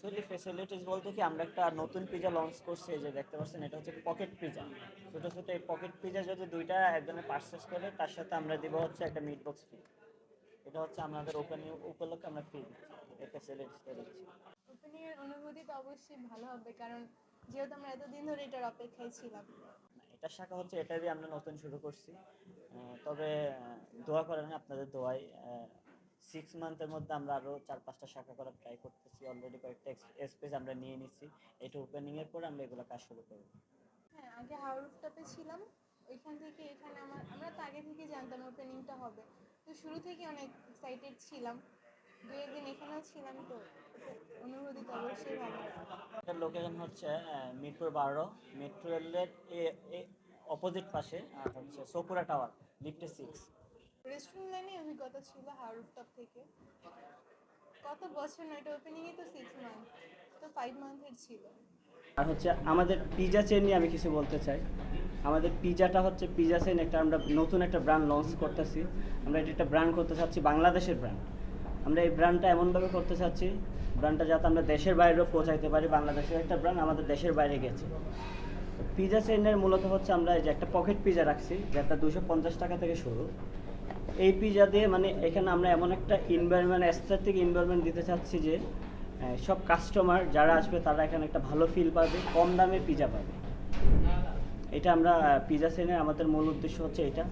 Actually facilities বলতে কি আমরা একটা নতুন পিজা লঞ্চ করছি যে দেখতে পাচ্ছেন এটা হচ্ছে পকেট পিজা ছোট ছোট এই পকেট পিজা যদি দুইটা একজনে পার্সেস করে তার সাথে আমরা দিব হচ্ছে একটা মিট বক্স ফ্রি এটা হচ্ছে আমাদের ওপেন উপলক্ষে আমরা ফ্রি এই ফেসিলিটিসটা দিচ্ছি। ওপেনিং এর অনুভূতি তো অবশ্যই ভালো হবে কারণ যেহেতু আমরা এতদিন ধরে এটার অপেক্ষায় ছিলাম। না, এটার শাখা হচ্ছে এটা দিয়ে আমরা নতুন শুরু করছি। তবে দোয়া করেন আপনাদের দোয়ায় সিক্স মান্থের মধ্যে আমরা আরও চার পাঁচটা শাখা করার ট্রাই করতেছি। অলরেডি কয়েকটা স্পেস আমরা নিয়ে নিচ্ছি এটা ওপেনিং এর পর আমরা এগুলো কাজ শুরু করব। হ্যাঁ আগে হাউরুফটাপে ছিলাম। ওইখান থেকে এখানে আমার আমরা তো আগে থেকে জানতাম ওপেনিংটা হবে। তো শুরু থেকে অনেক এক্সাইটেড ছিলাম। দু একদিন এখানেও ছিলাম তো। ওটা অনুভূতি তো অবশ্যই ভালো। লোকেশন হচ্ছে মিরপুর বারো। মেট্রো রেলের অপোজিট পাশে হচ্ছে সোপুরা টাওয়ার লিফটে সিক্স রেস্টুরেন্ট লাইনে অভিজ্ঞতা ছিল থেকে। কত বছর না এটা তো সিক্স মান্থ তো ফাইভ মান্থের ছিল। আর হচ্ছে আমাদের পিজা চেন নিয়ে আমি কিছু বলতে চাই। আমাদের পিজাটা হচ্ছে পিজা চেন একটা আমরা নতুন একটা ব্র্যান্ড লঞ্চ করতেছি। আমরা এটা একটা ব্র্যান্ড করতে চাচ্ছি বাংলাদেশের ব্র্যান্ড আমরা এই ব্র্যান্ডটা এমনভাবে করতে চাচ্ছি ব্র্যান্ডটা যাতে আমরা দেশের বাইরেও পৌঁছাইতে পারি, বাংলাদেশের একটা ব্র্যান্ড আমাদের দেশের বাইরে গেছে। পিজা চেনের মূলত হচ্ছে আমরা এই যে একটা পকেট পিজা রাখছি, যেটা দুশো পঞ্চাশ টাকা থেকে শুরু। এই পিজা দিয়ে মানে এখানে আমরা এমন একটা ইনভায়রনমেন্ট অ্যাস্থেটিক ইনভায়রনমেন্ট দিতে চাচ্ছি যে সব কাস্টমার যারা আসবে তারা এখানে একটা ভালো ফিল পাবে, কম দামে পিজা পাবে। এটা আমরা পিজা সেনের আমাদের মূল উদ্দেশ্য হচ্ছে এটা।